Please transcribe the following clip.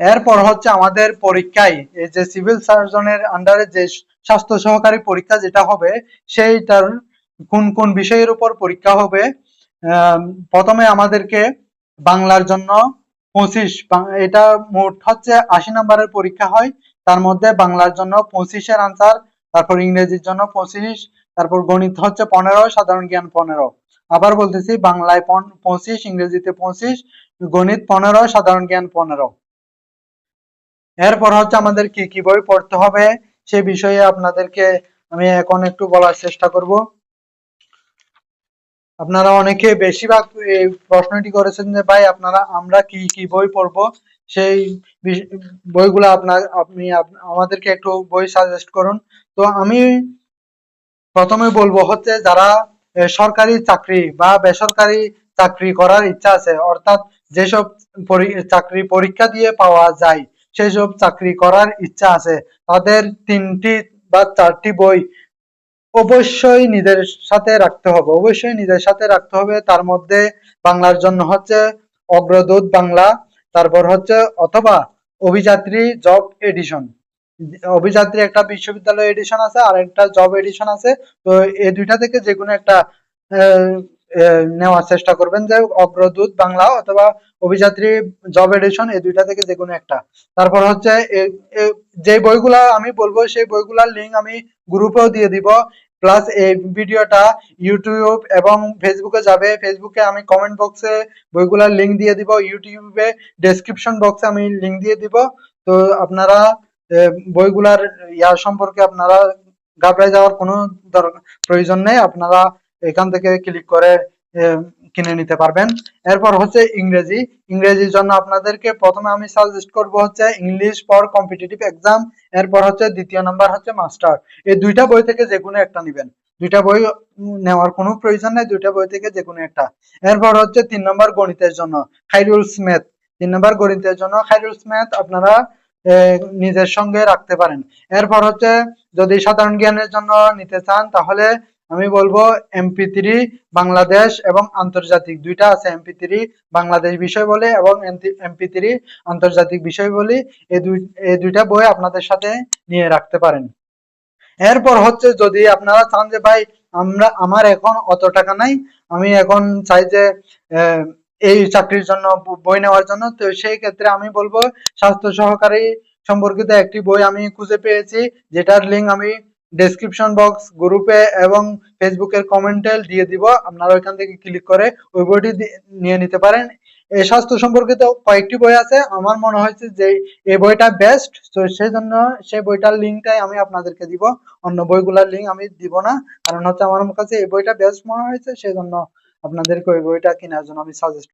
এরপর হচ্ছে আমাদের পরীক্ষায় এই যে সিভিল সার্জনের আন্ডারে যে স্বাস্থ্য সহকারী পরীক্ষা যেটা হবে, সেইটার কোন কোন বিষয়ের উপর পরীক্ষা হবে প্রথমে আমাদেরকে বাংলার জন্য পঁচিশ এটা মোট হচ্ছে আশি নম্বরের পরীক্ষা হয়, তার মধ্যে বাংলার জন্য পঁচিশের আনসার তারপর ইংরেজির জন্য পঁচিশ, তারপর গণিত হচ্ছে পনেরো, সাধারণ জ্ঞান পনেরো। আবার বলতেছি বাংলায় পঁচিশ, ইংরেজিতে পঁচিশ, গণিত পনেরো, সাধারণ জ্ঞান পনেরো। এরপর হচ্ছে আমাদের কি কি বই পড়তে হবে সে বিষয়ে আপনাদেরকে আমি এখন একটু বলার চেষ্টা করব। আপনারা অনেকে বেশিরভাগ এই প্রশ্নটি করেছেন যে, ভাই, আপনারা, আমরা কি কি বই পড়ব? সেই বইগুলো আপনার, আপনি আমাদেরকে একটু বই সাজেস্ট করুন। তো আমি প্রথমে বলব হচ্ছে, যারা সরকারি চাকরি বা বেসরকারি চাকরি করার ইচ্ছা আছে, অর্থাৎ যেসব চাকরি পরীক্ষা দিয়ে পাওয়া যায় সেসব চাকরি করার ইচ্ছা আছে, তাদের তিনটি বা চারটি বই অবশ্যই নিজের সাথে রাখতে হবে। অবশ্যই নিজের সাথে রাখতে হবে। তার মধ্যে বাংলার জন্য হচ্ছে অগ্রদূত বাংলা, তারপর হচ্ছে অথবা অভিযাত্রী জব এডিশন। অভিযাত্রী একটা বিশ্ববিদ্যালয় এডিশন আছে আর একটা জব এডিশন আছে। তো এই দুইটা থেকে যে কোনো একটা নেওয়ার চেষ্টা করবেন যে অগ্রদূত বাংলা অথবা অভিযাত্রী জব এডিশন এই দুইটা থেকে যে কোনো একটা। তারপর হচ্ছে যে বইগুলা আমি বলব, সেই বইগুলার লিঙ্ক আমি গ্রুপেও দিয়ে দিব। প্লাস এই ভিডিওটা ইউটিউব এবং ফেসবুকে যাবে। ফেসবুকে আমি কমেন্ট বক্সে বইগুলার লিংক দিয়ে দিব। ইউটিউবে ডেসক্রিপশন বক্সে আমি লিঙ্ক দিয়ে দিব। তো আপনারা বইগুলার ইয়া সম্পর্কে আপনারা ঘাবড়ে যাওয়ার কোনো প্রয়োজন নেই। আপনারা এখান থেকে ক্লিক করে কিনে নিতে পারবেন। এরপর হচ্ছে ইংরেজি। ইংরেজির জন্য আপনাদেরকে প্রথমে আমি সাজেস্ট করব হচ্ছে ইংলিশ ফর কম্পিটিটিভ এক্সাম এরপর হচ্ছে দ্বিতীয় নাম্বার হচ্ছে মাস্টার এই দুইটা বই থেকে যে কোনো একটা নেবেন। দুইটা বই নেওয়ার কোনো প্রয়োজন নেই, দুইটা বই থেকে যে কোনো একটা। এরপর হচ্ছে তিন নম্বর গণিতের জন্য, খাইরুল ম্যাথ তিন নম্বর গণিতের জন্য খাইরুলস ম্যাথ আপনারা নিজের সঙ্গে রাখতে পারেন। এরপর হচ্ছে যদি সাধারণ জ্ঞানের জন্য নিতে চান, তাহলে আমি বলব এমপি থ্রি বাংলাদেশ এবং আন্তর্জাতিক। দুইটা আছে এমপি থ্রি বাংলাদেশ বিষয় বলে এবং এমপি থ্রি আন্তর্জাতিক বিষয় বলে। এই দুই, এই দুইটা বই আপনাদের সাথে নিয়ে রাখতে পারেন। এরপর হচ্ছে যদি আপনারা চান যে, ভাই, আমরা, আমার এখন অত টাকা নাই, আমি এখন চাই যে এই চাকরির জন্য বই নেওয়ার জন্য, তো সেই ক্ষেত্রে আমি বলব, স্বাস্থ্য সহকারী সম্পর্কিত একটি বই আমি খুঁজে পেয়েছি, যেটার লিঙ্ক আমি ডেসক্রিপশন বক্স গ্রুপে এবং ফেসবুকের কমেন্টে দিয়ে দিব। আপনারা ওইখান থেকে ক্লিক করে ওই বইটি নিয়ে নিতে পারেন। এই স্বাস্থ্য সম্পর্কিত কয়েকটি বই আছে। আমার মনে হয়েছে যে এই বইটা বেস্ট তো সেই জন্য সেই বইটার লিঙ্কটাই আমি আপনাদেরকে দিব। অন্য বইগুলোর লিঙ্ক আমি দিব না, কারণ হচ্ছে আমার কাছে এই বইটা বেস্ট মনে হয়েছে সেই জন্য আপনাদেরকে ওই বইটা কেনার জন্য আমি সাজেস্ট